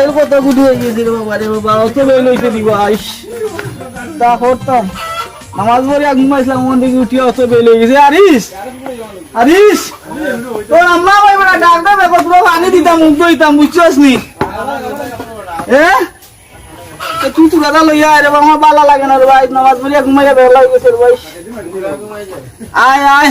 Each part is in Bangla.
এর কত গুডু হয়ে গেছে রে বাবা অত বেল হইতে দিব, আইস। তা করতাম। নামাজ পড়ে আগুন মাইছিলাম মন থেকে উঠিয়ে অত বেল হয়ে গেছে। আরিস আরিস, তোর আম্মা ভাই বড় ডাক্তার বেকর পুরো পানি দিতাম, মুখ দিতাম বুঝছস নি এ তো তুই তুই দাদা লইয়া আয় রে বাবা, আমার বালা লাগে না রে ভাই। নামাজ পড়ে আগুন মাইয়া বেল হয়ে গেছে রে ভাই। আয় আয়।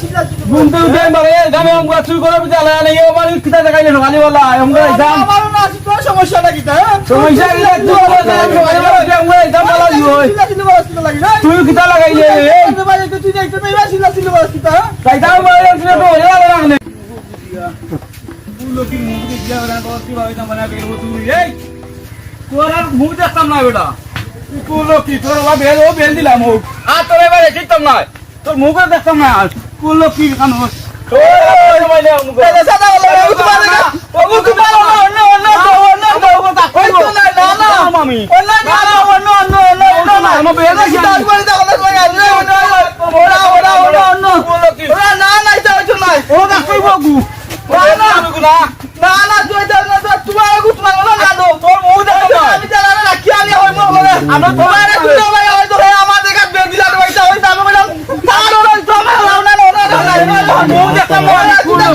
থেকে উঠে মারে গামে আমরা চুরি করে বিতে আলা নাই আমার কিতাব দেখাইলে সকালে বেলা আমরা যাম সমস্যা কি তুই বলে সকালে বেলা আমরা যাম বেলা তুই কিতা লাগাইলে তাইতা মারে তুই তো হয়ে গেল না তুই মুখ দিয়া ওরা করতে ভাই না মানে বের তুই এই তোর আর মুখ দেখতাম না বেটা তুই লোকি তোর বেল ও বেল দিলাম আর তোর এবারে দেখতাম না তোর মুখও দেখতাম না কোন লোকি কান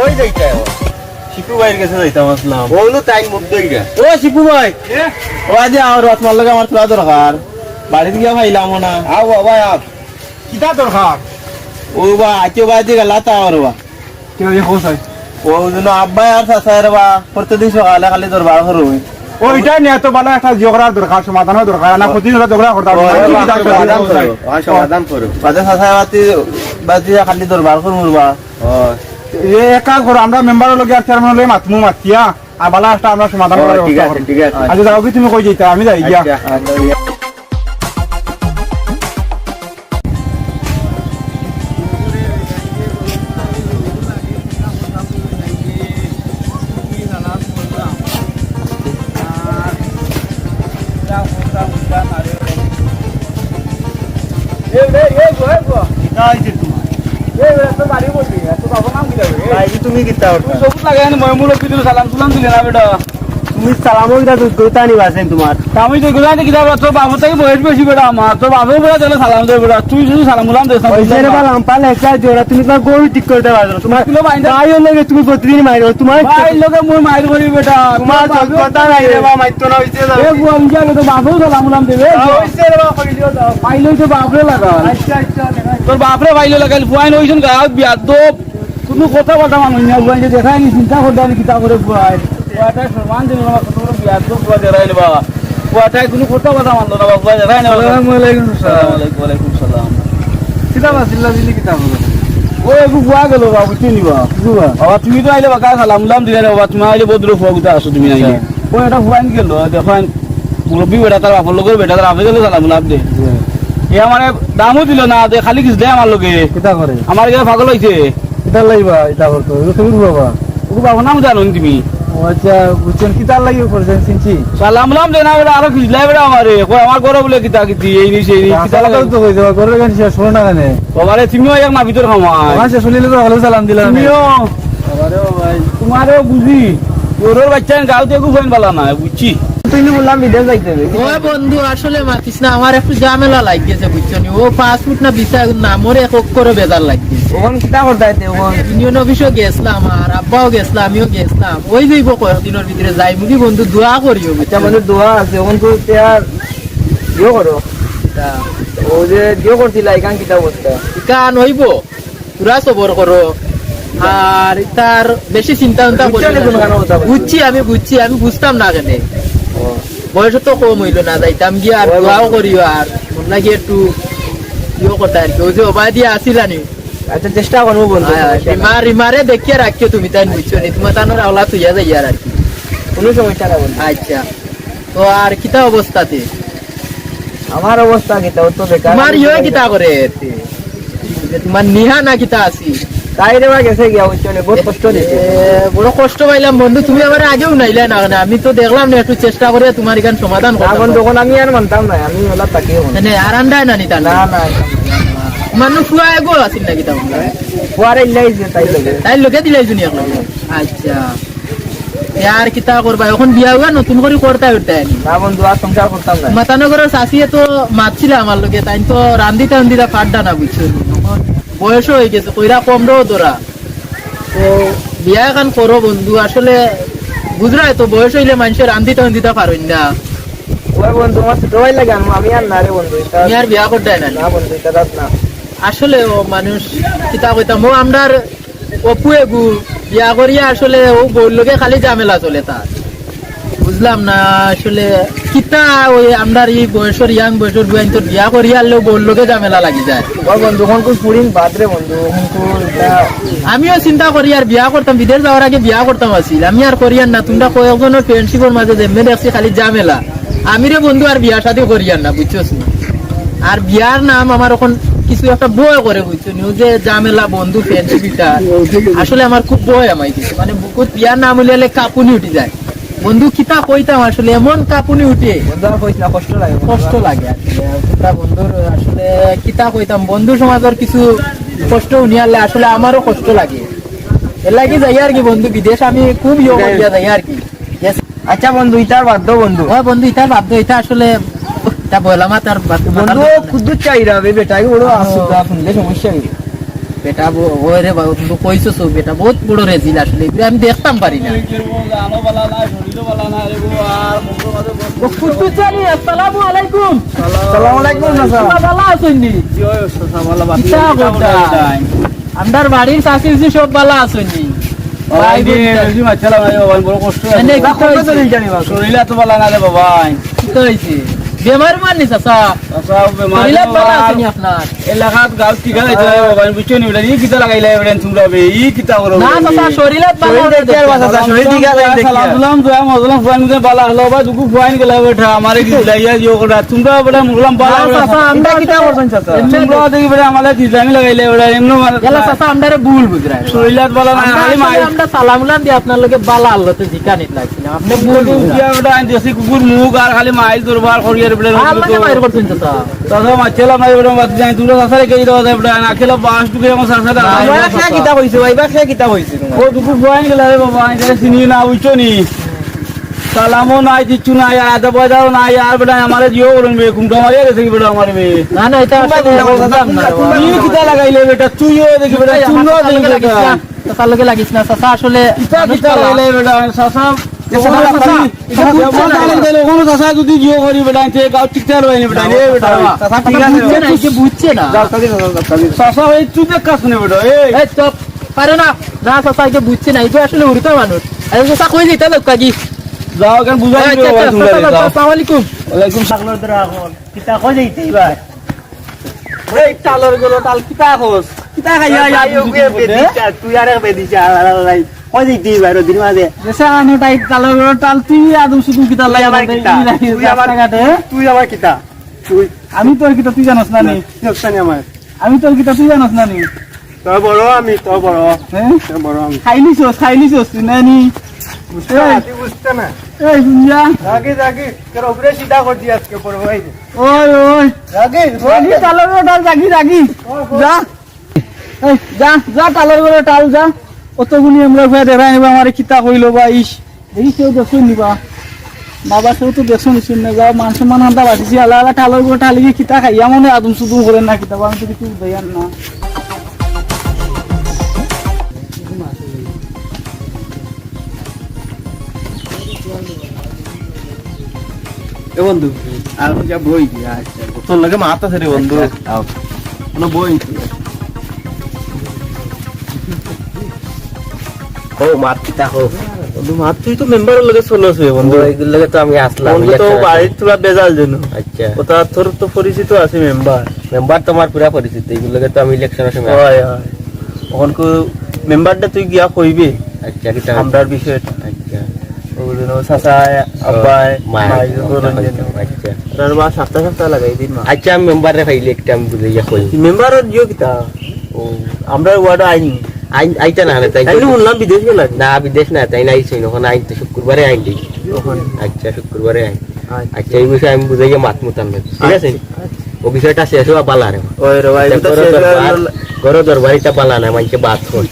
ওই শিপু ভাইয়ের কাছে যাইতাম আসলাম। মুখ দইরা ও শিপু ভাই। ও আজ আর তোমার লগে আমার তোলা দরকার। বাড়িতে গিয়া ভাইলাম না আও বাবা কিতা দরকার? ও বা আজকে বাড়িতে গেলা তা আর বা কেউ যে হোস হয় ও জন্য আব্বাই আর চাচার বা প্রতিদিন সকালে খালি তোর বার ওইটা নিয়ে তো ভালো একটা ঝগড়ার দরকার সমাধানের দরকার না প্রতিদিন ওরা করতে সমাধান করো বাদে চাচা বাতি বাতি খালি তোর বার বা এক কাজ করো আমরা মেম্বারের লগে আর চেয়ারম্যান লগে মাতমু মাতিয়া আর ভালো একটা আমরা সমাধান করার আচ্ছা যাও কি তুমি কই যাইতা আমি যাই গিয়া তুমি কিতা তুমি সবুজ লাগাই মই মোৰ পিদিল সালাম সুলাম দিলে না বেটা তুমি সালামো কিটা দুইটা নিবা আছেন তোমার আমি তো গুলা দেখি যাব তোর বাবু থেকে বয়স বেশি বেটা আমার তোর বাবু বেটা তাহলে সালাম দেবে বেটা তুই শুধু সালাম গুলাম জোড়া তুমি তোমার গরু ঠিক করতে তোমার কিলো তাই তুমি প্রতিদিন মাইরো তোমার ভাই লোকে মুই মাইর করি বেটা। তোমার যোগ্যতা নাই রে বা মাইতো না হইছে এ বুয়া মুজা তো বাবু সালাম গুলাম দেবে হইছে রে বা দাও তো লাগা। আচ্ছা আচ্ছা তোর বাপরে পাইলে লাগাইল ফুয়াই নইছেন গাঁত বিয়াত কোনো কথা বলতাম মানুষ না যে দেখাই নি চিন্তা করতাম কিতা করে বুয়াই সমান দিন কত বড় বাবা। কোনো কথা কথা মানলো না বাবা দেখাই নি আসসালামু আলাইকুম আসসালামু আলাইকুম সালাম। কিতাব আছিল দিলি কিতাব ও একটু বুয়া গেল বাবু চিনি বা বাবা তুমি তো আইলে বাকা সালাম উলাম দিলে বাবা? তুমি আইলে বদ্র ফুয়া গুতা আসো তুমি আইলে ও এটা ফুয়াইন গেল দেখেন মুরব্বী বেটা তার বাপর লোকের বেটা তার আপনি গেলে সালাম উলাম দে। এ আমার দামও দিল না দে খালি কিছু দে আমার কিতা করে আমার এখানে পাগল হয়েছে কিতা লাইবা এটা করতো তুমি বাবা। ও বাবা নাম জানো তুমি? আচ্ছা বুঝছেন করছেন সালাম আরও আমারে। কই আমার ঘরে বলে কিতা কিতি এই নি সেই নি কিতা কিতা তো কই দেবা করে গান শেষ হলো না কেনে? বাবারে তুমিও এক মা ভিতর খাওয়া আমার শেষ হলিলে তো ভালো সালাম দিলাম। তুমিও আরে ভাই তোমারও বুঝি তোর বাচ্চা গাঁওতে একটু ফোন পালা না বুঝছি। তুই বললাম বিদেশ যাইতে হবে। বন্ধু আসলে মাতিস না আমার একটু ঝামেলা লাগিয়েছে বুঝছ নি? ও পাসপোর্ট না না মোর এক করে বেজার লাগিয়েছে ওখান কিতা করতে আইতে ওখান ইউনিয়ন অফিসও গেছিলাম আর আব্বাও গেছিলাম আমিও গেছিলাম ওই যাইব কয়েকদিনের ভিতরে যাই মুখি বন্ধু দোয়া করিও মানে দোয়া আছে তেয়ার দিও করো। ও যে দিও করছিলা এখান কিতা অবস্থা? কান হইব পুরা সবর করো। আর তার বেশি চিন্তা চিন্তা বুঝছ কথা আমি বুঝছি আমি বুঝতাম না কেন। বয়স তো কম হইল না যাইতাম গিয়ে আর দোয়াও করিও আর লাগি একটু ইয়ে করতে আর কি। ওই যে অবাই দিয়ে আসিলানি। আচ্ছা চেষ্টা করব বন্ধু। রিমা রিমারে দেখিয়ে রাখিও তুমি তাই বুঝছ নি। তোমার তানোর আওলা তুইয়া যাই আর কি কোনো সমস্যা না বন্ধু। আচ্ছা। তো আর কিতা অবস্থাতে? আমার অবস্থা কিতা তো বেকার। তোমার ইয়ে কিতা করে তোমার নিহা না কিতা আছি? তাই রে গেছে গিয়া বুঝছ বহুত কষ্ট দিছে। বড় কষ্ট পাইলাম বন্ধু তুমি আমার আগেও নাইলে না না আমি তো দেখলাম না একটু চেষ্টা করে তোমার এখান সমাধান করতাম বন্ধু আমি আর মানতাম না আমি ওলা তাকিয়ে মানে আরান্ডায় না নিতা না না। না মানুষ ফুয়া আছিল নাকি তা পরে ইল্লাই যে তাই লাগে। দিলাই জুনি এখন আচ্ছা। আর কিতা করবা এখন বিয়া হুয়া নতুন করে করতে উঠতে না বন্ধু আর সংসার করতাম না মাতানগরের শাশিয়ে তো মাতছিল আমার লোকে তাই তো রান্দি টান্দিটা ফাড্ডা না বুঝছ বয়সও হয়ে গেছে কইরা কম রো তোরা তো বিয়া এখন করো বন্ধু। আসলে বুঝরাই তো বয়স হইলে মানুষের রান্দি টান্দিটা পারইন না। ওই বন্ধু আমার ছোট ভাই লাগে আমি আর না রে বন্ধু। বিয়া করতে না বন্ধু এটা না। আসলে ও মানুষ কিতা কইতাম ও আমরার অপু এগু। বিয়া করিয়া আসলে ও বউর লোকে খালি ঝামেলা চলে তার। বুঝলাম না আসলে কিতা ওই আমরার এই বয়সের ইয়াং বয়সের বুয়াইন তোর বিয়া করিয়া আনলেও বউর লোকে ঝামেলা লাগি যায়। ওই বন্ধু কোন পুরিন বাদ রে বন্ধু আমিও চিন্তা করি আর বিয়া করতাম বিদেশ যাওয়ার আগে বিয়া করতাম আছিল আমি আর করিয়ান না তোমরা কয়েকজনের ফ্রেন্ডশিপের মাঝে যেমনি দেখছি খালি ঝামেলা। আমি রে বন্ধু আর বিয়া সাথে করিয়ান না বুঝছোস নি? আর বিয়ার নাম আমার এখন কিছু একটা বয় করে বুঝছ নি? ও যে ঝামেলা বন্ধু এটা আসলে আমার খুব বয় আমাই দিছে মানে বুকুত বিয়ার নাম হইলে কাপুনি উঠি যায়। বন্ধু কিতা কইতাম আসলে এমন কাপুনি উঠে। বন্ধু আর কইস না কষ্ট লাগে। কষ্ট লাগে। আর বন্ধুর আসলে কিতা কইতাম বন্ধু সমাজের কিছু কষ্ট উনিয়ালে আসলে আমারও কষ্ট লাগে। এর লাগি যাই আর কি বন্ধু বিদেশ আমি খুব ইয়ে যাই। আর কি। আচ্ছা বন্ধু ইটার বাধ্য বন্ধু। ও বন্ধু এটা বাধ্য এটা আসলে এটা বললাম আর তার বাদ- বন্ধু কুদ্দুর চাইরা বে বেটাকে বড় আসুদা শুনলে সমস্যা কি? বেটা ওই রে বাবু, তুমি কইছো বেটা বহুত বড় রেজিল আসলে আমি দেখতাম পারি না। আসসালামু আলাইকুম। সালাম আলাইকুম ভালো আছেন নি? আমরার বাড়ির চাষি সব ভালো আছেন নি? জানি বাবা। কি কইছে? বেমার মাননি চাচা। শরীরে ভালো আছে নি আপনার এলাকাত গাঁৱত টিকা লাইছে বাবা বুঝছ নি ই কিতা লাগাইলে এবেন তোমরা বে ই কিতা করো না চাচা শরীরে ভালো শরীর দেখতে আর বাঁচা যায়, শরীর টিকা লাইন দেখি সালাম দুয়া মজলাম ফুয়ান মুজে বালা হলো বা দুকু ফুয়ান গেলা বেটা আমারে কি লাইয়া জিও করা তোমরা বেটা মুগলাম বালা চাচা, আমরা কিতা করছেন চাচা? তোমরা দেখি বেটা আমালে দিজানি লাগাইলে বেটা এমনো গেলা চাচা। আমরারে ভুল বুঝরাই শরীলাত বালা না খালি মাই। আমরা সালাম উলাম আপনার লগে বালা আল্লাহ তো জিকানিত লাগছিল আপনি ভুল কিয়া বেটা আইন কুকুর মুখ আর খালি মাইল দরবার করিয়ার বেটা মাতি যাই তোমরা সাসারে কেই দাও বেটা না খেলা বাস টুকে আমার সাসারে আমরা খেয়া কিতা কইছে ভাইবা খেয়া কিতা কইছে তোমার। ও দুকু ফুয়ান গেলা রে বাবা আইন চিনি না বুঝছ নি। সালামও নাই কিচ্ছু নাই আদা পয়দাও নাই আর বেটা আমারে জিও করুন বে কুমটা মারিয়া গেছে বেটা আমার বে। না না এটা। তুই কিতা লাগাইলে বেটা তুইও দেখি বেটা চুনো দেখি বেটা না, লগে লাগিস না চাচা আসলে কিতা কিতা লাগাইলে বেটা সাসা যদি জিও করি ঠিকঠাক বুঝছে না, চাষা তুই কাজ শুনে বেটা এই। এই পারে না। না, চাচা, এই বুঝছে না, এই আসলে উড়িত মানুষ। এই চাচা কই যেতে লোক কাকি? যাও কেন বুঝাই এই, দিও চাচা, তোমরা চাচা, যাও। আসসালামু আলাইকুম। ওয়ালাইকুম সাগর ধরে এখন। কিতা কই যাইতে এবার এই টালর গলো টাল কিতা খাইয়া ইয়া তুই আরে বেদিছা আলাই কই যাইতে এবার দিন মাঝে? দেশে আনো টাই টালের গরো টাল তুই আদম শুধু কিতা তুই আমার কিতা? তুই আমার কাটে তুই আমার কিতা? তুই আমি তোর কিতা তুই জানোস না নি? আমার? আমি তোর কিতা তুই জানোস না নি? তোর বড় আমি তোর বড়। হ্যাঁ তোর বড় আমি খাইলিছস খাইলিছস তুই না নি? এই, তুই বুঝতে না। এই শুনজা রাগে রাগে তোর উপরে সিধা করছি আজকে পড়ব এই ওই ওই। রাগে রাগি টাল রাগি যা। এই যা যা গরো টাল যা। অতগুলি আমরা ভাই দেখাই নিবা আমার কিতা কইলো বা ইস দেখিস কেউ দেখুন নিবা। বাবা কেউ তো দেখছ নিশ্চয় না যাও মান সম্মান হান্তা বাঁচিছি ঠালোর করে ঠালি কিতা খাইয়া মনে আদম সুদুম করেন না কিতা আমি তো কিছু বুঝাইয়ান না। বন্ধু আর যা বই দিয়া আচ্ছা তোর লাগে আছে রে বন্ধু। কোনো বই ও মাতৃতা হোক। বন্ধু মাত তুই তো মেম্বারের লগে বন্ধু। তো আমি আসলাম বন্ধু তো বাড়ির তোরা বেজাল জন্য আচ্ছা। তোর তো পরিচিত আছে মেম্বার মেম্বার তোমার পুরা পরিচিত লাগে তো আমি ইলেকশনের সময় হয় হয়। তখন কো মেম্বারটা তুই গিয়া কইবি আচ্ছা কিটা আমরার বিষয়টা আচ্ছা। ওগুলো চাচায় আব্বায় মাই আচ্ছা। তার সপ্তাহ সপ্তাহ লাগাই দিন মা। আচ্ছা আমি মেম্বারে ফাইলে একটা আমি বুঝাইয়া কই মেম্বারের জিও কিতা ও আমরা ওয়ার্ড আইন। আইতা না তাই শুনলাম বিদেশ গেলাম না বিদেশ না তাই না আইসই ওখানে আইন তো শুক্রবারে আইন দিই। আচ্ছা শুক্রবারে আইন। আচ্ছা। আচ্ছা এই বিষয়ে আমি বুঝাইয়া মাত মতাম ঠিক আছে? ও বিষয়টা শেষ হওয়া বালা রে। গরো দরবারিটা বালা না মানকে বাদ হল।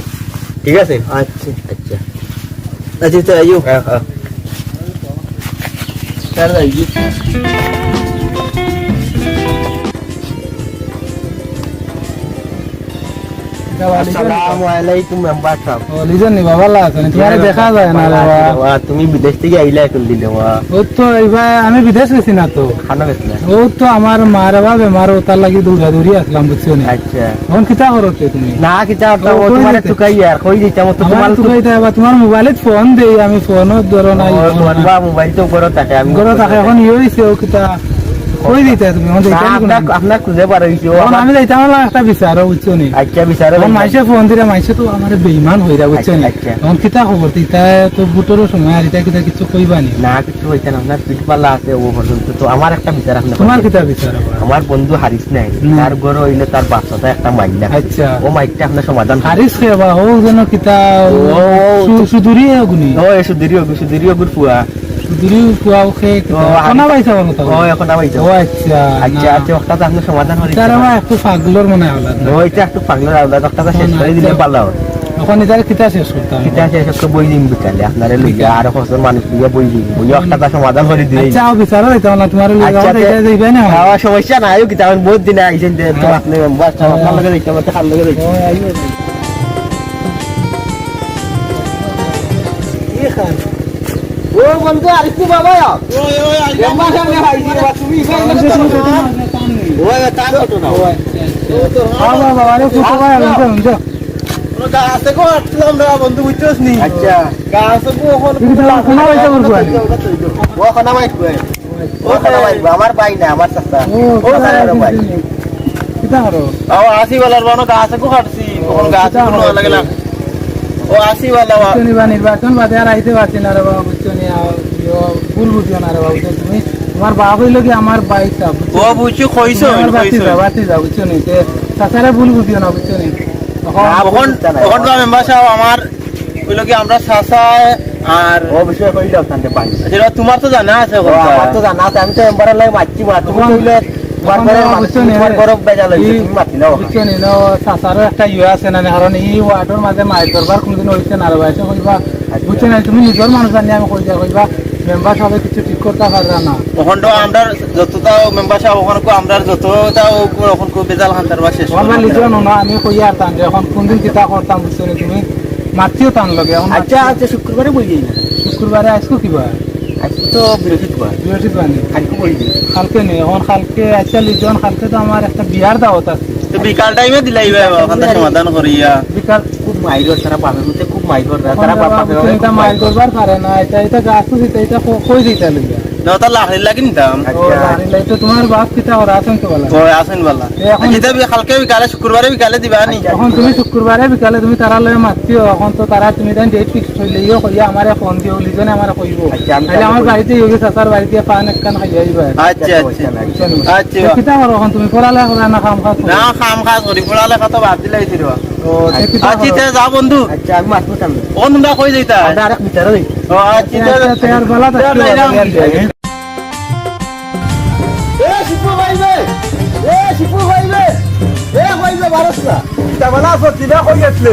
ঠিক আছে? আচ্ছা। আচ্ছা। আচ্ছা তো আইও হ্যাঁ হ্যাঁ। আসসালামু আলাইকুম মেম্বার সাহেব লিজন নি বাবা লাগছে তোমার দেখা যায় না রে বাবা। বাবা, তুমি বিদেশ থেকে আইলা এখন দিলে বাবা। ও তো এইবার আমি বিদেশ গেছি না তো। খানা ও তো আমার মার বা বেমার লাগি দৌড়া দৌড়ি আসলাম বুঝছ না? আচ্ছা। কিতা করতে তুমি? না কিতা ও, তোমার দিতে? চুকাই আর কই দিতাম তো তোমার তো কইতা তোমার মোবাইলত ফোন দেই আমি ফোনও ধরো তোমার মোবাইল তো উপরে থাকে আমি ঘরে থাকে এখন ইয়ে হইছে ও কিতা কই দিতে তুমি? আপনার খুঁজে পারো আমি যাইতাম না একটা বিচার বুঝছ নি? আচ্ছা বিচারে এখন মাইসে ফোন দিলে মাইসে তো আমার বেইমান হইরা বুঝছ নি। কিতা খবর তিতা তো বুটরও সময় আর ইটা কিতা কিছু কইবা নি? না কিছু হইতে না আপনার পিঠ পাল্লা আছে ও পর্যন্ত তো আমার একটা বিচার আপনি তোমার করেন। কিতা বিচার আমার বন্ধু হারিস নাই। তার ঘর হইলে তার বাচ্চাটা একটা মাইলা আচ্ছা। ও মাইকটা আপনার সমাধান। হারিস হো যেন কিতা ও, ও, সুদূরি ও হবির ফুয়া সুদূরি কুয়াও খে কোনা পাইছা বলো তো ও এখন আমি ও আচ্ছা আচ্ছা আচ্ছা ওটা তো আপনার সমাধান করে তার আমার একটু ফাগলোর মনে হলো ওইটা একটু পাগলের আলাদা একটা শেষ করে দিলে ভালো হয় এখন কিতা শেষ করতাম এটা শেষ একটা বই দিন বিকালে আপনারে লইয়া আর কজন মানুষ লইয়া বই দিন বই একটা সমাধান করে দিলে আচ্ছা ও বিচারো না তোমার এটা না সমস্যা নাই কি বহুত দিন আইছেন তো আপনি বাস আপনার লগে দেখতে পাচ্ছেন খাল লগে দেখতে ও, আরেকটু বাবা। হ্যাঁ। বন্ধু বুঝছস নি? আচ্ছা। আমার ভাই না আমার? আও আসি বলার বানো গাছ কো কাটছি কোন গাছ কোন লাগে না ও আসি বলা বুঝছ নির্বাচন বাদে আর আইতে পারছি না রে বাবা, বুঝছ নি, ভুল বুঝিও না রে বাবা, তুমি তোমার বাবা হইল কি আমার বাইকটা ও বুঝছি কইছো কইছো বাতি যা বুঝছ নি? তে চাচারে ভুল বুঝিও না বুঝছ নি? তখন তখন তখন তো মেম্বার সাহেব আমার কইলো কি আমরা সাসায় আর ও বিষয় কইলে ওখানে পাই যেটা তোমার তো জানা আছে আমার তো জানা আছে আমি তো এমবারে লাগে মারছি মা। তুমি কইলে চাচারও একটা ইয়ে আছে না কারণ ওয়ার্ডের মাঝে কোনদিন না কইবা বুঝছ না তুমি নিজের মানুষ জানি আমি কইবা মেম্বার কিছু ঠিক করতে পারবে না। তখন তো আমরা যতটা মেম্বার সাহেব ওখানে কো আমরা যতটা ওখান কো বেজাল হান্তার বা শেষ আমার নিজের না আমি আর এখন কোনদিন কিতা করতাম বুঝছ তুমি? মাতিও টান লগে এখন আচ্ছা আচ্ছা শুক্রবারে বই দিই শুক্রবারে কিবা? আজকে তো বৃহস্পতিবার বৃহস্পতিবার নি আজকে কালকে নেই। এখন কালকে আচ্ছা লিজন কালকে তো আমার একটা বিয়ার দাওয়াত আছে। তো বিকাল টাইমে দিলাই ওখানে সমাধান করিয়া। বিকাল খুব মাইগর তারা মধ্যে খুব এখন তারা এটা মাইল করবার পারে না। এটা এটা গাছ এটা কই দিতে লইয়া না তো লাখি লাগি নিতাম। আচ্ছা। তো তোমার বাপ কিতা ওরা আছেন তো বলা? তো আসেন বলা। এ এখন- কালকে বিকালে শুক্রবারে বিকালে দিবা নি? এখন তুমি শুক্রবারে বিকালে তুমি তারা লয়ে মাতিও। এখন তো তারা তুমি দেন ডেট ফিক্স হইলেও কইয়া আমারে ফোন দিও লিজনে আমারে কইব। আচ্ছা, তাহলে আমার বাড়িতে ইয়োগী চাচার বাড়িতে পান একখান খাইয়া আইবা। আচ্ছা আচ্ছা আচ্ছা। কিতা করো এখন? তুমি পড়ালে করা না কাম কাজ না খাম খাস করি। পড়ালে কত বাদ দিলাই তে কিতা আচ্ছা? তে যা বন্ধু। আচ্ছা আমি মাতবো সামনে ও তোমরা কই যাইতা? আচ্ছা বলা এ শিপু এ শিপু ভাইবে এ বেলা সত্যিটা কই গেছলে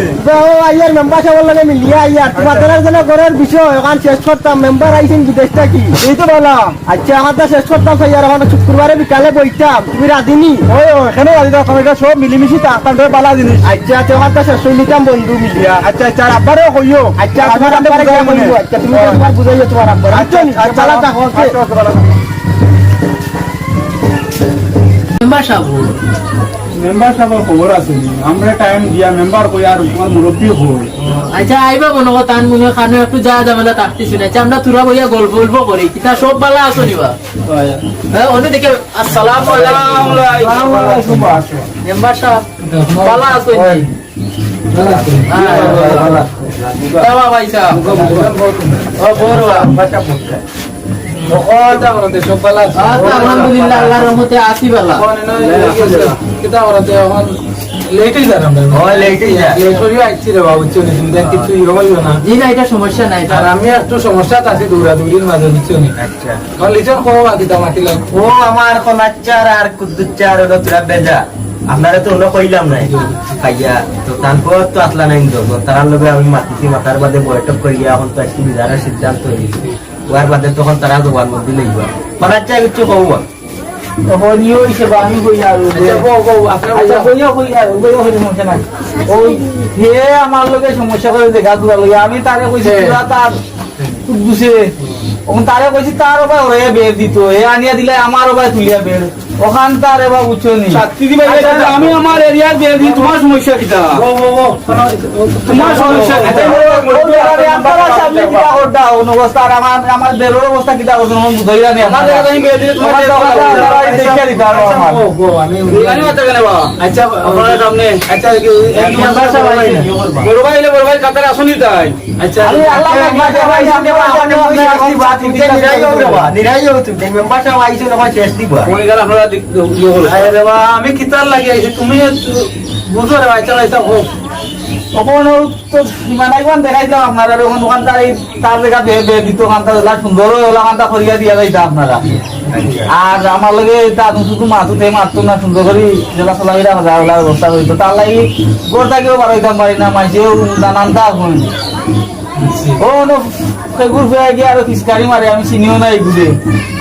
আইয়ার মেম্বার সাহেবের লগে মিলিয়া আইয়ার তোমাদের জন্য ঘরের বিষয় ওখান শেষ করতাম মেম্বার আইছেন বিদেশ থাকি এই তো বললাম আচ্ছা আমার তো শেষ করতাম স্যার ওখানে শুক্রবারে বিকালে বইতাম তুমি রাধিনি ওই এখানে সব মিলিমিশি বালা জিনিস আচ্ছা তো শেষ বন্ধু মিলিয়া আচ্ছা আচ্ছা আব্বারও কইও আচ্ছা তোমার আব্বারে গিয়ে বলব আচ্ছা তুমি একবার বুঝাইও তোমার আব্বার আচ্ছা আচ্ছা আচ্ছা, আচ্ছা। মেম্বার সাহেব মেম্বার সাহেবের খবর আছে। আমরা টাইম দিয়া মেম্বার কই আর তোমার মুরব্বী হই। আচ্ছা আইবা মনে তান মনে খানো একটু যা ঝামেলা থাকতেছি না। আচ্ছা আমরা তুরা বইয়া গল্প গল্প করি। কিতা সব বালা আছো নিবা? হ্যাঁ। অন্য দিকে আসসালামু আলাইকুম। মেম্বার সাহেব বালা আছো নি? দাওয়া ভাই সাহেব ও বড়বা আচ্ছা আলহামদুলিল্লাহ আল্লাহর রহমতে আসি বালা জি না। এটা সমস্যা নাই আর আমি একটু সমস্যা আছে দৌড়াদৌড়ির মাঝে বুঝছ নি কারণ লিচন কো বাকি তা লাগ ও আমার আর কুদ্দুচ্চার ওটা তোরা বেজা। আপনারা তো অন্য কইলাম নাই। খাইয়া তো তারপর তো আসলা নাই তো। তার লগে আমি মাতিছি মাতার বাদে বৈঠক করিয়া এখন তো আজকে বিধানের সিদ্ধান্ত হয়েছে ওয়ার বাদে তখন তারা জবান মধ্যে লইবা। কনাচ্চা কিছু কব হরিও হিসেবে আমি কই আর আচ্ছা কইও কই আর কইও হরি সমস্যা নাই। ওই হে আমার লগে সমস্যা করে দেখা দুয়া লগে আমি তারে কইছি পুরা তার কুদ্দুসে ওখান তারে কইছি তার ওবা ওরে বের দিত হে আনিয়া দিলে আমার ওবা তুলিয়া বের। ওখান তার এবার বুঝছ আচ্ছা, আমি আমার এরিয়ার বের দিই তোমার সমস্যা কিটা? তোমার সমস্যা আমার অবস্থা কিটা করছ বা আচ্ছা। আপনার সামনে আচ্ছা মেম্বার সাহেব আইছেন। বড় ভাই বড় ভাই কাতারে আসুনি তাই। আচ্ছা বাত মেম্বার সাহেব আইছে আমার শেষ দিবা। আমি কিতার লাগি আইছি তুমি বুঝো রে ভাই চলো এটা হোক। তখন তো সীমানা দেখাইতাম আপনারা ওখান ওখান এই তার জায়গা বে বে দিত ওখান ওলা সুন্দর ওলা ওখান করিয়া দিয়া যাইতা আপনারা। আর আমার লগে তার শুধু মাতুতে মারতো না সুন্দর করে জেলা চলাইরা মজা ওলা ব্যবস্থা হইতো তার লাগি গোরটাকেও বাড়াইতাম পারি না মাইসেও জানান তা হন ও নো সেগুর ফুয়া গিয়ে আরও ফিসকারি মারে আমি চিনিও না এগুলো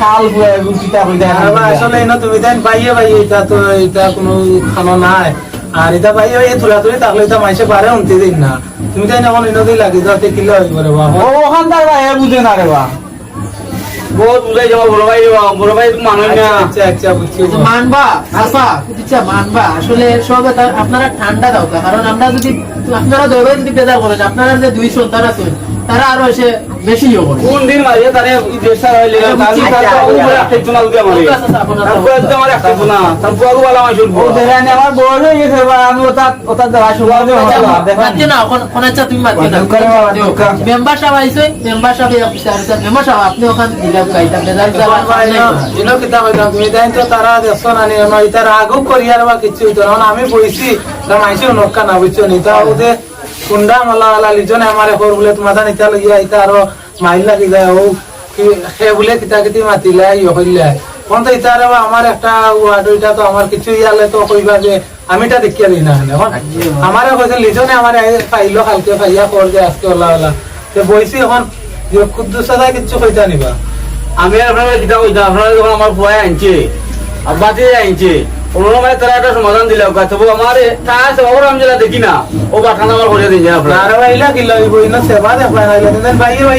খাল ফুয়া এগুলো কিতা হইতা আসলে এনে তুমি তাই বাইয়ে বাইয়ে এটা তো এটা কোনো খানো নাই। আর এটা বাইয়ে বাইয়ে তুলা তুলি তাহলে এটা মাইসে পারে উনতে দিন না। তুমি তাই এখন এনে দিয়ে লাগি যাতে কিলো হইব রে বাবা ওখান তার ভাই বুঝে না রে বা। বহুত বুঝাই যাব বড় ভাই বড় ভাই মানুষ আচ্ছা না আচ্ছা আচ্ছা বুঝছি তো মানবা আচ্ছা মানবা। আসলে সব এটা- আপনারা ঠান্ডা দাও কারণ আমরা যদি আপনারা যদি বেজার করেন আপনারা যে দুই সন্তান আছেন তারা আরও এসে বেশি কোন দিন তারে দেশা হইলে তার তার উপরে একটা চুনা মারে। তারপরে তো আমার একটা চুনা তারপরে মাইশুল দেখানি আমার হয়ে গেছে বা আমি ওটা ওটা শুরু হবে মারতে না এখন- এখন আচ্ছা তুমি মারতে না। মেম্বার সাহেব আইসেন মেম্বার সাহেব এই অফিসে মেম্বার সাহেব আপনি ওখান দিলাম গাইতাম তুমি তো তারা না নি? আমার ইতার আগও করিয়ার বা কিছু না। আমি বইছি না মাইছি নক্কা না বুঝছ নি? তা ওদের কুন্ডা মালা আলা, লিজনে আমার এখন বলে তোমার জানি তা লইয়া ইতা আরও মাইল লাগি যায় ও কি সে বলে কিতা কিতি মাতিলা ইয়ে হইলা কোন তো ইতার আমার একটা ওয়ার্ড ওইটা তো আমার কিছু ইয়ালে তো কইবা যে আমিটা দেখিয়া দিই না এখন আমার কইছে লিজনে আমার পাইলো কালকে পাইয়া কর যে, আজকে ওলা ওলা। তো বইছি এখন যে কুদ্দুস সাদা কিছু কইতা নিবা। আমি আপনারা কিতা কইতাম আপনারা যখন আমার ভয় আনছে। আর বাতি আনছে। সমাধান দিলে আমি দেখি না বাইলা কি সেবা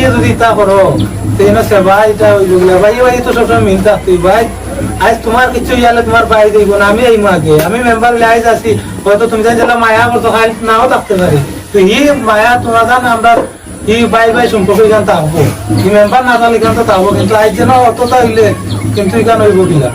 যদি তা কিছু ইয়ালে না আমি এই মাকে আমি মেম্বার লাইজ আছি হয়তো তুমি জানি যেটা মায়া করতো খাই নাও থাকতে পারি তো এই মায়া তোমার জান আমরা এই বাই বাই সম্পর্ক এখান থাকব মেম্বার না থাকলে এখান তো থাকব কিন্তু আজ যেন অতটা হইলে কিন্তু এখান হইব কিলা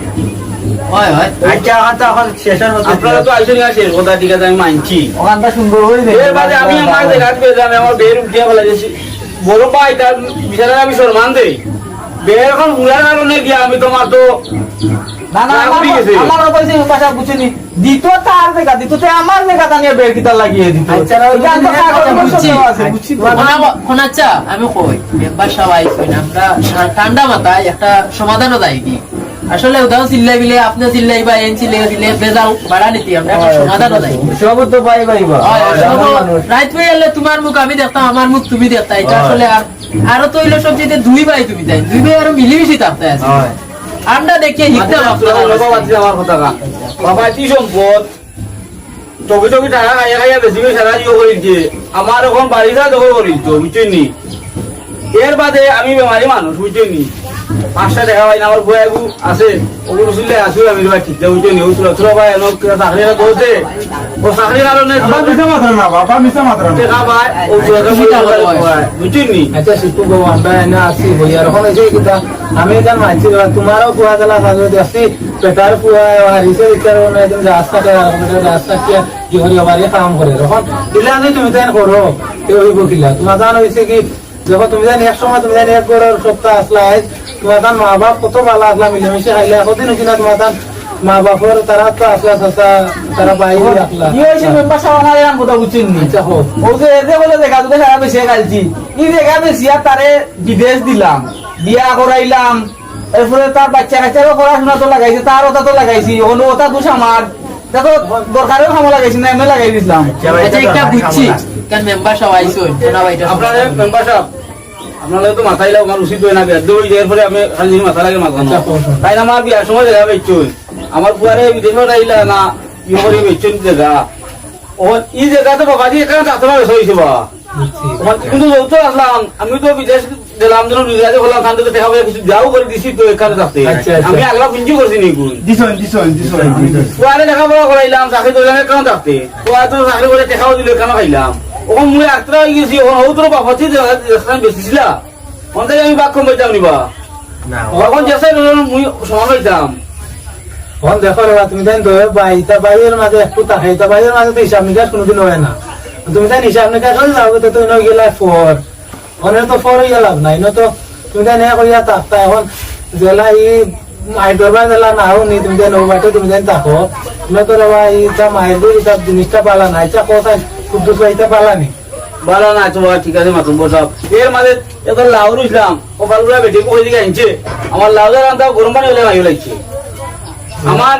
বড় ভাই তার বিচারে আমি সম্মান দেই। বের এখন উড়ার কারণে গিয়া আমি তোমার তো না না আমার উঠে গেছে। আমার কইছে পাশা বুঝিনি দিত তার জায়গা দিত তে আমার জায়গা নিয়ে বের কিতা লাগিয়ে দিত? আচ্ছা। আচ্ছা আমি কই মেম্বার সব আইসেন আমরা ঠান্ডা মাথায় একটা সমাধানও দেয়। কি আসলে উদাহরণ চিল্লাই বিলে আপনি চিল্লাই বা এন চিল্লাই দিলে বেজাল বাড়া নিতে আমরা একটা সমাধানও নাই। সব তো পাই পাইবা সব- রাত তোমার মুখ আমি দেখতাম আমার মুখ তুমি দেখতা এটা আসলে আর আরও তো হইল সব যেতে দুই ভাই তুমি তাই দুই ভাই আরও মিলিমিশি থাকতে আছে। আন্ডা দেখিয়ে হিকতে ভাবতে আমার কথা বাবা কি সম্পদ? টকি টকি টাকা খাইয়া খাইয়া বেশি করে সারা দিয়ে করিছে আমার এখন বাড়িটা দখল করিল তো এর বাদে আমি বেমারি মানুষ বুঝছেন নি? পাঁচটা দেখা পাই না আমার বই আগু আছে। ওগুলো শুনলে আসু আমি ঠিক বুঝছেন নি? ওই ছোট ছোট ভাই এনো চাকরি করতে ও চাকরির কারণে বাবা মিশা মাত্র না বাবা মিশা মাত্র দেখা পায় ও বুঝছেন নি? আচ্ছা শিশু বাবু আমরা এনে আসি বলি আর এখন এসে কিতা আমি এখান মানছি তোমারও পুয়া গেলা সাজু দেখছি পেটার পুয়া হারিছে ইচ্ছার একদম রাস্তা রাস্তা কি ইহরি বাড়ি কাম করে এখন দিলে আমি তুমি তাই করো কেউ হইব কিলা। তোমার জানো হয়েছে কি যখন তুমি জানি এক সময় তুমি জানি এক গড়ের সপ্তাহ আসলা তোমার তার মা বাপ কত ভালো আসলা মিলেমিশে খাইলে। কতদিন কিনা তোমার তার মা বাপর তারা তো আসলা চাচা তারা বাইরে আসলা। কি হয়েছে মেম্বার সাহেব আমার এরকম কথা বুঝছেন নি। আচ্ছা ও যে এতে বলে দেখা দুটো সারা বেশি দেখা আর তারে বিদেশ দিলাম বিয়া করাইলাম এরপরে তার বাচ্চা কাচ্চারও পড়াশোনা তো লাগাইছে তার ওটা তো লাগাইছি ওখানে ওটা দোষ আমার। দেখো দরকারেও খামো লাগাইছি না এমনি লাগাই দিছিলাম আচ্ছা একটা বুঝছি কারণ মেম্বার সব আইসো? না ভাইটা আপনার মেম্বার সাহেব আপনাদের তো মাথায় লাগ আমার উচিত হয় না যাওয়ার পরে আমি খালি মাথা লাগে মাথা না তাই না আমার বিয়ার সময় দেখা বেচুন আমার পুয়ারে বিদেশে আইলা না ইয়ে করে বেচুন জায়গা? ও এই জায়গাতে বাবা দিয়ে এখানে বা? কিন্তু যৌথ আসলাম আমি তো বিদেশ গেলাম যেন নিজে হলাম খান থেকে দেখা কিছু যাও করে দিছি তো এখানে থাকতে আচ্ছা, আচ্ছা। আমি আগলা পুঞ্জি করছি নিগুন দিছন দিছন দিছন। পুয়ারে লেখাপড়া করাইলাম চাকরি করলাম এখানে থাকতে পুয়া তো চাকরি করে টেকাও দিল এখানে খাইলাম। ওখান মুই আত্রা হয়ে গেছি ওখান হৌতর বাপতি বেশিছিলা ওখান থেকে আমি বাক কম পাইতাম নিবা। ওখান যেসে মুই সমান পাইতাম এখন দেখো রে তুমি দয়ে বাইতা বাইরের মাঝে একটু তাকাই তা বাইরের মাঝে তো হিসাব নিকাশ কোনোদিন হয় না। তুমি তাই হিসাব নিকাশ করে যাও তো তুমি গেলা ফর ওখানে তো ফর হইয়া লাভ নাই ন তো তুমি নেয়া করিয়া তাকতা এখন জেলা ই আইডর বা জেলা না নি তুমি তাই নৌবাটে তুমি তাই তাকো তুমি তো রে ভাই ইটা দিয়ে ইটা জিনিসটা পালা না ইটা কোথায় কুদ্দুস ইটা পালা নি ভালো না তোমার ঠিক আছে মাতুম বসাব এর মাঝে এত লাউ রুইছিলাম ও ফালগুলা বেটে কই দিকে আনছে আমার লাউ রান্না গরম পানি হলে ভালো লাগছে। আমার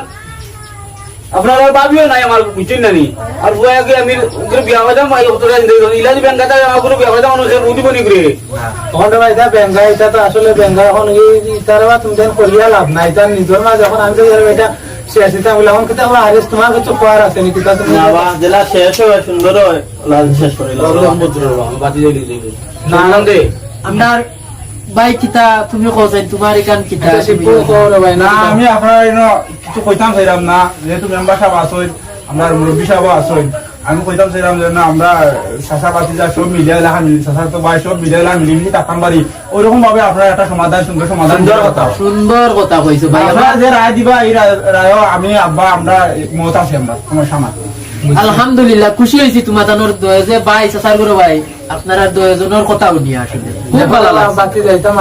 আপনার আর ভাবিও নাই আমার বুঝছেন না নি। আর বুয়া আগে আমি বিয়া হয়ে যাম ইলাজি ব্যাংকাতে আমার কোনো বিয়া হয়ে মানুষের উঠি বনি করে। তখন ভাই বেঙ্গা এটা তো আসলে বেঙ্গা এখন এই তুমি করিয়া লাভ নাই এটা নিজের মাঝে এখন আমি তো এটা শেষ এটা বলে এখন কিতা হারিস তোমার কিছু করার আছে নাকি তা তুমি জেলা শেষ হয় সুন্দর হয় লাল শেষ করে বাতি না আনন্দে আপনার ভাই কিতা? তুমি কোথায় তোমার এখান কিতা কও ভাই না না আমি আপনার কিছু কইতাম চাইলাম না যেহেতু মেম্বার সাহেব আসইন আমরা মুরব্বী সাহেব আসইন আমি কইতাম চাইলাম যে না আমরা চাষা বাতি যা সব মিলিয়ে লেখা মিলি চাষা তো ভাই সব মিলিয়ে লেখা মিলি মিলি তাকাম ওইরকম ভাবে আপনার একটা সমাধান সুন্দর সমাধান সুন্দর কথা। সুন্দর কথা কইছো ভাই। আপনারা যে রায় দিবা এই রায় আমি আব্বা আমরা মত আছি আমরা সমস্যা না আলহামদুলিল্লাহ খুশি হয়েছি তোমার তানোর দয়ে যে ভাই চাচারগুলো ভাই আপনারা দুজনের কথা শুনিয়ে আসলে খুব ভালো লাগছে। বাকি যাইতাম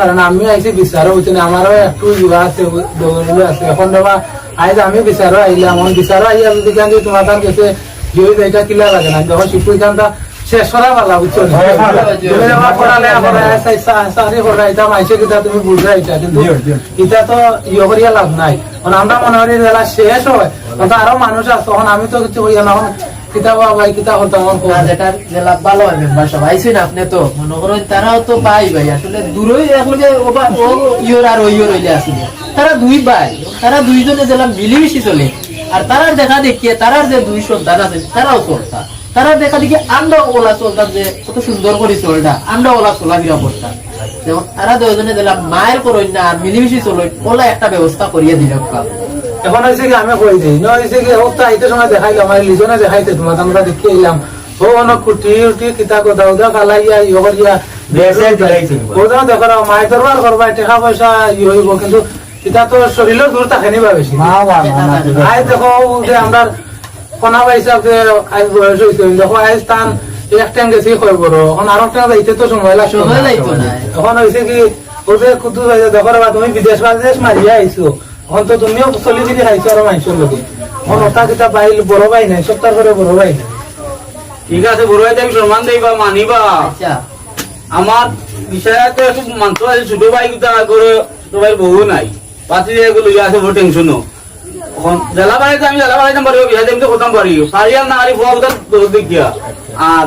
কারণ আমি আইছি বিচারও হইতে না। আমারও একটু ইয়া আছে দৌড়গুলো আছে। এখন দেবা আইজ আমি বিচারও আইলাম। এখন বিচারও আইয়া যদি কেন তোমার তার কাছে জয়ী যাইটা কিলা লাগে না যখন শিশু কানটা শেষ করা ভালো বুঝছ হয়, হয়। পড়ালে করা এটা মাইছে কিতা তুমি বুঝা এটা কিন্তু। এটা তো ইয়ে করিয়া লাভ নাই কারণ আমরা মনে করি জেলা শেষ হয় তখন আরও মানুষ আছে তখন আমি তো কিছু করিয়া না কিতাব ভাই কিতাব হতো যেটা জেলা ভালো হয় মেম্বার সব আইসেন আপনি তো মনে করেন তারাও তো ভাই ভাই আসলে দূরই একলগে ওবা- ও ইয়োর আর ও ইয়োর হইলে আসিল তারা দুই ভাই তারা দুইজনে জেলা মিলিমিশি চলে আর তারার দেখা দেখিয়ে তারার যে দুই সন্তান আছে তারাও চলতা। তারা দেখা দেখি আমরা ওলা চলতাম যে কত সুন্দর করে চলটা আমরা ওলা চলাফেরা করতাম। যেমন তারা দুজনে জেলা মায়ের করইন না আর মিলিমিশি ওলা একটা ব্যবস্থা করিয়ে দিল কাম। এখন হয়েছে কি আমি কই দিই ন হয়েছে কি তো আইতে সময় দেখাইলাম আমার লিজনে দেখাইতে তোমার আমরা দেখি এলাম ও অনেক কুটি উটি কিতা কথা ওদা খালাইয়া ইয়ে করিয়া ওদা দেখো মায়ের দরবার করবা টাকা পয়সা ইয়ে হইব কিন্তু কিতা তো শরীরের দূর থাকে নিবা বেশি। আই দেখো যে আমরা কোনা পাইছা যে আজ বয়স হয়েছে দেখো আজ স্থান এক গেছি কই বড় এখন আরও টাইম যাইতে তো সময় লাগছে। না। এখন হয়েছে কি ওদের কুতু হয়েছে দেখো বা তুমি বিদেশ বাদেশ মারিয়া আইছো এখন তো তুমিও চলি ফিরি খাইছো আর মাইসোর লোকে এখন ওটা কিতা বাইল বড় ভাই নাই সপ্তাহ করে বড় ভাই নাই। ঠিক আছে বড় ভাই আমি সম্মান দেবা মানিবা। আচ্ছা। আমার বিষয়ে তো একটু মানতে আছে ছোট ভাই কিতা করে ছোট ভাই বহু নাই। পাতি এগুলো আছে বড় টেনশন এখন জেলা বাড়িতে আমি জেলা বাড়িতে পারি বিয়া দেমতে করতাম পারি পারি আর না আরি ফুয়া ওটার দোষ দেখিয়া। আর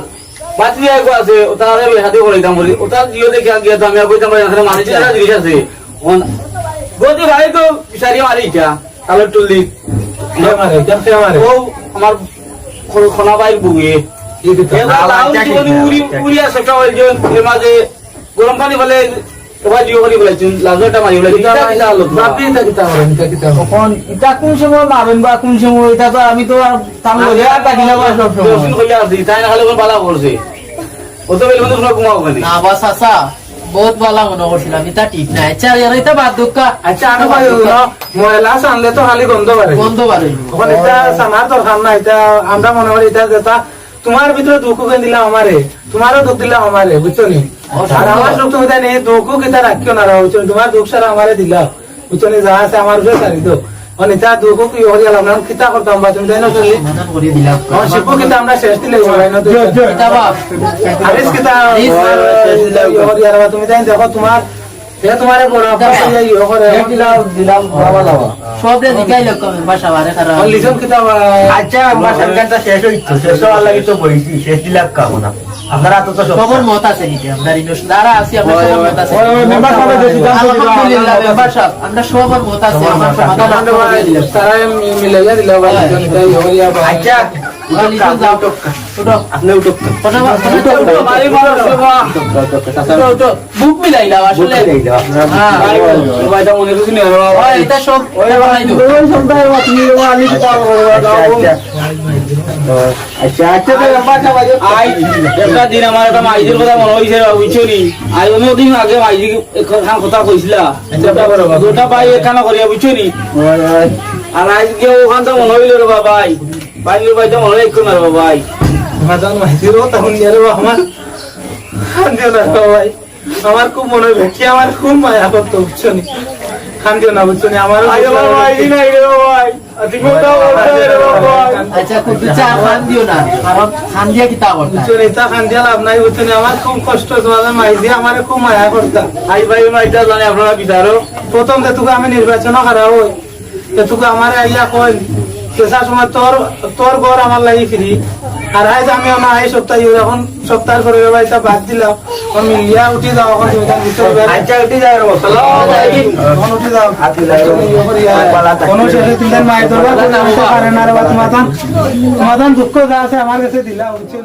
পাতি এগো আছে ওটার বিয়া দিয়ে করাইতাম বলি। ওটার জিও দেখিয়া গিয়া তো আমি আর কইতাম পারি মানুষ যারা জিনিস আছে। এখন গতি ভাই তো বিচারি মারি ইটা তাহলে টুলি কে মারে কেমতে মারে ও আমার খোনা বাইর বুগে উড়ি আছে মাঝে গরম পানি বলে আমি তো আর আর না না আসা বহুত ভালো মনে করছিলাম এটা ঠিক নাই আচ্ছা এর এটা বাদ দুঃখা আচ্ছা কই দিও ময়লা সানলে তো খালি গন্ধ বাড়ে। বন্ধ পারে ওখানে এটা সানার দরকার না এটা আমরা মনে করি এটা যেটা তোমার ভিতরে দুঃখ দিলাম আমারে? তোমারও দুঃখ দিলাম আমারে বুঝছ নি? আর আমার সুখ তাই নেই দুঃখ কিতা রাখিও না রাখো তোমার দুঃখ সারা আমারে দিলাম বুঝছ যা আছে আমার উপরে সারি দো অনিতা দুঃখ কি হয়ে গেলাম না কিতা করতাম বা তুমি তাই না চলি সমাধান করে দিলাম আমার শিল্প কিতা আমরা শেষ দিলে ভাই না এটা বাপ আরিস কিতা আরিস, করি আর বা তুমি তাই দেখো তোমার তোমারে বড় করে দিলাম দিলাম বাবা লাবা সব রে দিকাই লোক বাসা বারে খারাপ লিজন কিতা আচ্ছা আমার সরকারটা শেষ হইতো শেষ হওয়ার লাগে তো বইছি শেষ দিলাম কামো না আপনারা তো তো সব সবর মত আছে নিতে আমরা ইনোস দ্বারা আছি সবর মত আলহামদুলিল্লাহ আমরা মেম্বার সাহেব আমরা সবর মত আছে আমরা সমাধান আমরা দিলাম ইয়ে আচ্ছা হ্যাঁ মনে আচ্ছা আচ্ছা দিন আমার একটা মাইজির কথা মনে হয়েছে বুঝছ আই অন্যদিন আগে মাইজি খান কথা কইছিলা দুটা পাই এখানে করিয়া বুঝছ আর আজকে ওখান তো মনে হইল রে বাবাই বাইরের বাইতে মনে হয় না রে বাবাই মাদান মাহিরও তখন ইয়ারে আমার। খান্দিও না ভাই আমার খুব মনে ভেটি আমার খুব মায়া করতো বুঝছ নি? খান্দিও না বুঝছ নি? আই বাবাই নাই রে তো বাবাই আচ্ছা খুব চা খান দিও না কারণ খান দিয়া কিতা করতা বুঝছ নি তা খান্দিয়া লাভ নাই বুঝছ নি? আমার খুব কষ্ট তোমাদের মাইজি আমার খুব মায়া করতাম আই ভাই মাইটা জানে আপনারা বিচারো প্রথম তেতুকে আমি নির্বাচন খারাপ হই তেতুকে আমার আইয়া কই পেশার সময় তোর তোর ঘর আমার লাগি ফ্রি। আর আজ আমি আমার এই সপ্তাহ এখন সপ্তাহ করে এটা বাদ দিলাম। আমি ইয়া উঠি যাও এখন আচ্ছা উঠি যাও এখন উঠি যাও। কোন ছেলে তিনটার মায়ের দরবার কোনো পারে না রে মাতান তোমার দুঃখ যা আছে আমার কাছে দিলা উঠছে